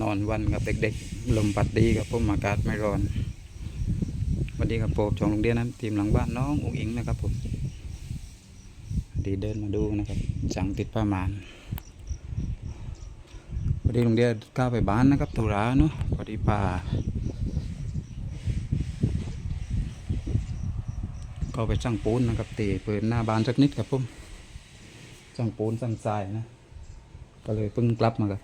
นอนวันกับเด็กๆ ลมพัดดีครับผมอากาศไม่ร้อนวัสดีครับผมชองโรงเรียนนะทีมหลังบ้านน้องอุ๋งอิงนะครับผมดีเดินมาดูนะครับจังติดประมาณพอดีโรงเรียนก้าวไปบ้านนะครับตุราเนาะพอดีป่าก็ไปช่างปูนนะครับตีเปิดหน้าบ้านสักนิดครับผมช่างปูนช่างทรายนะก็เลยเพิ่งกลับมาครับ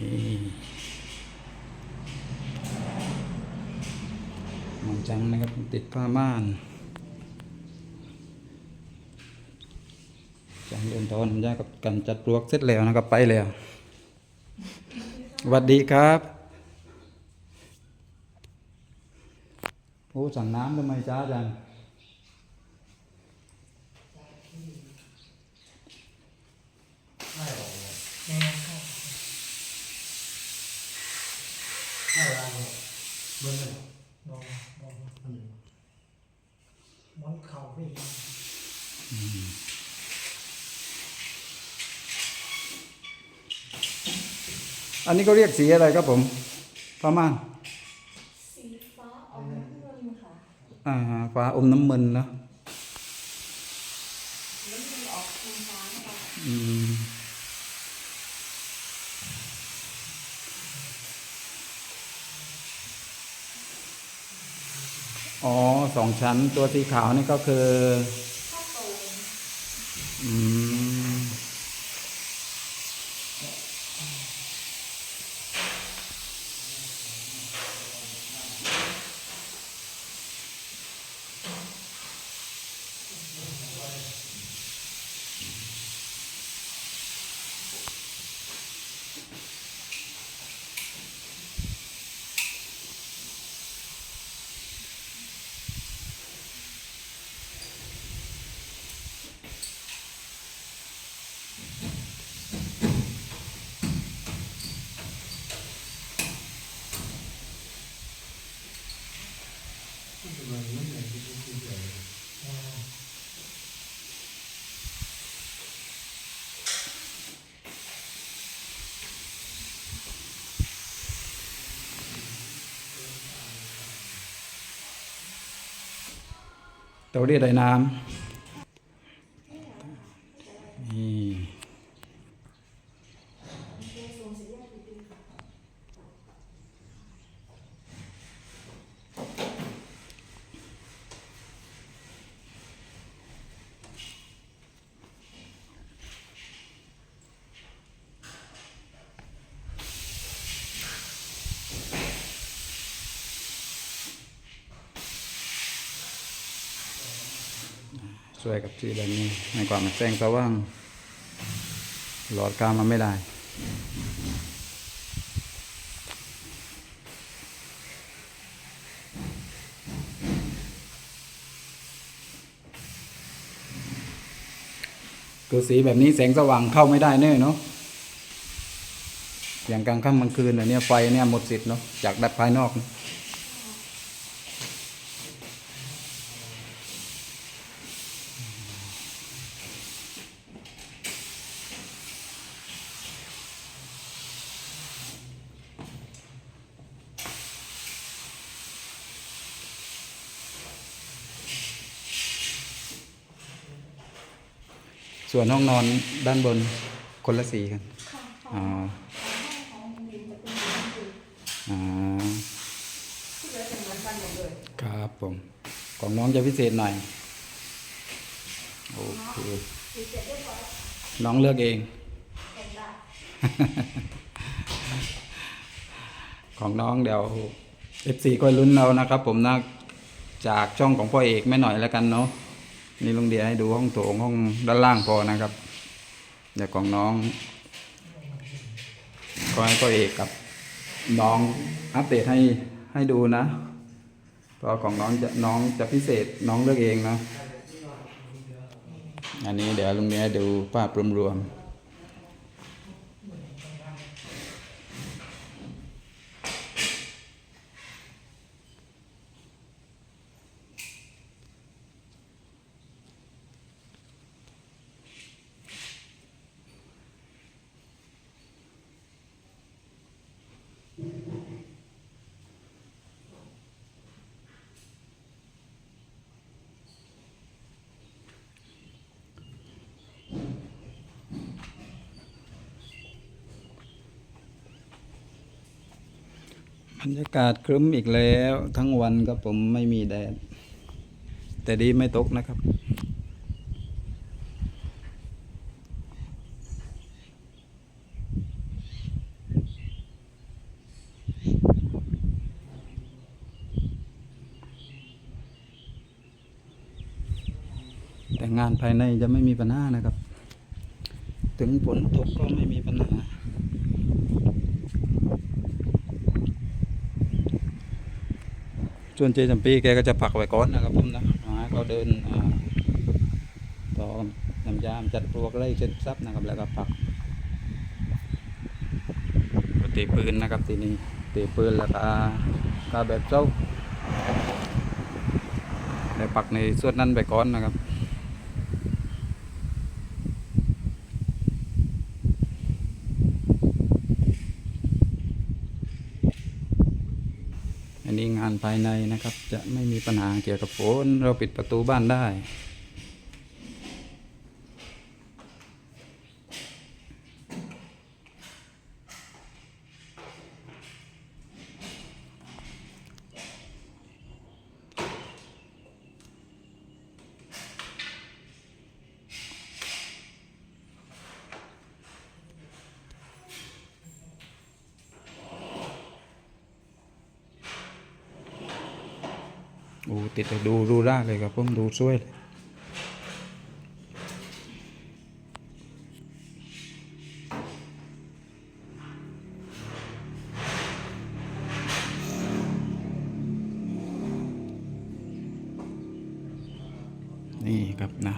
นี่มองจัง นะครับ ติดผ้าม่านจังเดินตอนยากกับกันจัดปลวกเสร็จแล้วนะครับไปแล้วสวัสดีครับโอ้สั่งน้ำทำไมจ้าจัง แม่เข้าเข้าร้านเนี่ยเบิ้ลเลยลองลองอันหนึ่งมันเข่าไปอีก อันนี้ก็เรียกสีอะไรครับผมผ้าม่านสีฟ้าออกน้ำเงินค่ะอ่าฟ้าอมน้ำมันเนอะน้ำเงินออกทางฟ้านะคะอืมอ๋อสองชั้นตัวสีขาวนี่ก็คือถ้าโตอืม ตัวเรียกไดน้ำ ช่วยกับที่แบบนี้ในความันแสงสว่าง หลอดกามันไม่ได้ คือสีแบบนี้แสงสว่างเข้าไม่ได้แน่เนาะอย่างกลางค่ำกลางคืนเนี่ยไฟเนี่ยหมดสิทธิ์เนาะจากดับภายนอกนะ ส่วนห้องนอนด้านบนคนละสีกันค่ะอ๋อของของดินจะเป็นสีชมพูอ๋อที่เหลือจะเหมือนกันหมดเลยครับผม ของน้องจะพิเศษหน่อยโอเคสีเสร็จเรียบร้อยน้องเลือกเองแต่งได้ของน้องเดี๋ยว F4 ก็ลุ้นเรานะครับผมนะจากช่องของพ่อเอกไม่หน่อยแล้วกันเนาะ นี่ลุงเดียให้ดูห้องโถงห้องด้านล่างพอนะครับเดี๋ยวของน้อง ก็ให้พ่อเอกกับน้องอัปเดตให้ให้ดูนะเพราะของน้องจะน้องจะพิเศษน้องเลือกเองนะ อันนี้เดี๋ยวลุงเดียดูภาพรวมๆ บรรยากาศครึ้มอีกแล้ว ทั้งวันครับผมไม่มีแดด แต่ดีไม่ตกนะครับ แต่งานภายในจะไม่มีปัญหานะครับ ถึงฝนตกก็ไม่มีปัญหา ส่วนเจสัมปีแกก็จะผักไว้ก่อนนะครับผมนะหาก็เดินต่อน้ำยามจัดปลวกไล่เช็ดซับนะครับแล้วก็ผักตีปืนนะครับทีนี้ตีปืนแล้วก็กาแบบเจ้าแล้วปักในส่วนนั้นไปก่อนนะครับ อันนี้งานภายในนะครับ จะไม่มีปัญหาเกี่ยวกับฝนเราปิดประตูบ้านได้ อ้ติดดูรูร่าเลยครับผมดูสวยเลยนี่ครับนะ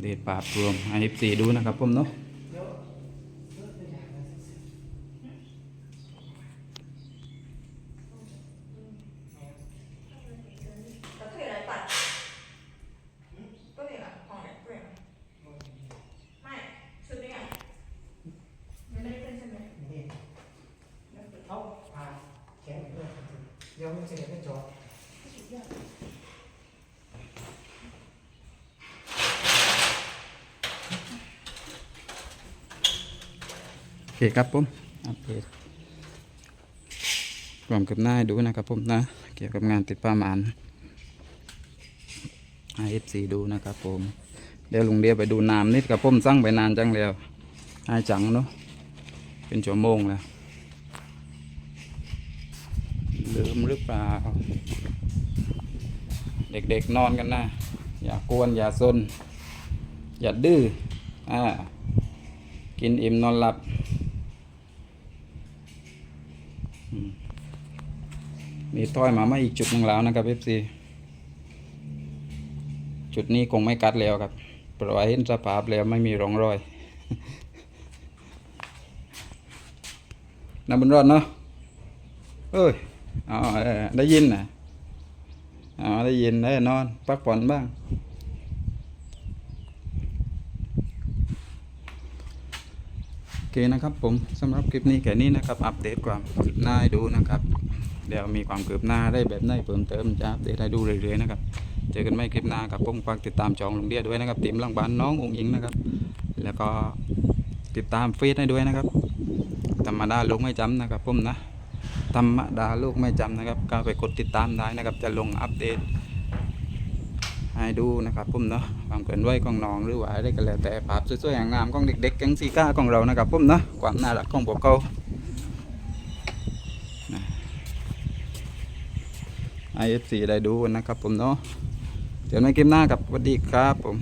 เดทปาบรวมไอฟซีดูนะครับผมเนาะ ก็คืออะไรตัดก็นี่แหละห้องเนี่ยเปลี่ยนไม่ชุดนี้ไงยังไม่ได้ขึ้นใช่ไหม นี่เอาผ่าแขนไปด้วยเดี๋ยวมันจะเห็นไม่จอด โอ เคครับผมอัปเดตความคืบหน้าดูนะครับผมนะ เกี่ยวกับงานติดป้าหมานให้เอฟซีดูนะครับผม เดี๋ยวลุงเดียไปดูน้ำนิดกับผมสั่งไปนานจังแล้วให้จังเนาะเป็นชั่วโมงแล้วลืมหรือเปล่า เด็กๆนอนกันนะ อย่ากวน อย่าซนอย่าดื้ออ่ากินอิ่มนอนหลับ มีถ้อยมาไม่อีกจุดหนึ่งแล้วนะครับเอฟซีจุดนี้คงไม่กัดแล้วครับปล่อยเห็นสภาพแล้วไม่มีร่องรอยน้ำบนรอดเนาะเอ้ยอ๋อได้ยินนะอ๋อได้ยินได้นอนพักผ่อนบ้างโอเคนะครับผมสำหรับคลิปนี้แค่นี้นะครับ อัปเดตความคืบหน้าให้ดูนะครับ เดี๋ยวมีความคืบหน้าได้แบบไหนเพิ่มเติมจะอัปเดตให้ดูเรื่อยๆนะครับเจอกันไม่คลิปหน้าครับผมฝากติดตามจองลุงเดียด้วยนะครับทีมลังบ้านน้ององค์อิงนะครับ แล้วก็ติดตามเฟซให้ด้วยนะครับธรรมดาลูกไม่จำนะครับผมนะธรรมดาลูกไม่จำนะครับก็ไปกดติดตามได้นะครับ จะลงอัปเดตให้ดูนะครับผมเนาะความเคลื่อนไหวของน้องหรือว่าอะไรก็แล้วแต่ภาพสวยๆงามๆของเด็กๆแก๊งซีก้าของเรานะครับผมเนาะความน่ารักของพวกเขา ไอเอฟซีได้ดูนะครับผมเนาะเดี๋ยวในคลิปหน้ากับสวัสดีครับผม